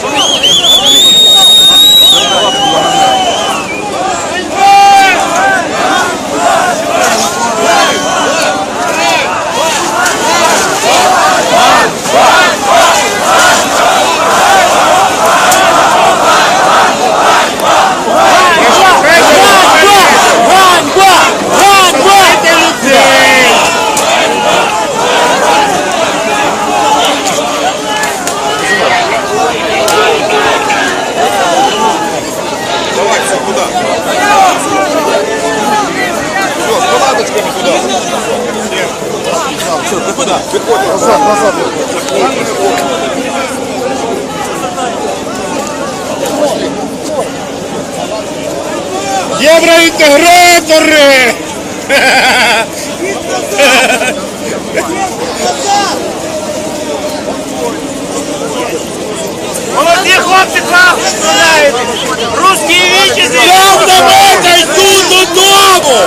Thank you. Все, ты куда? Выходим. Назад, назад. Євроінтегратори! Молоді хлопці класно стріляють! Русські вітчизні! Крав на мета йду додому!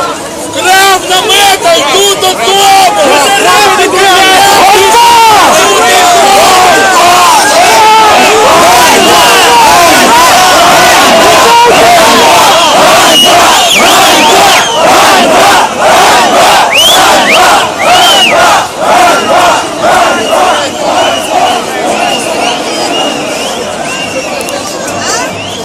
Крав на мета!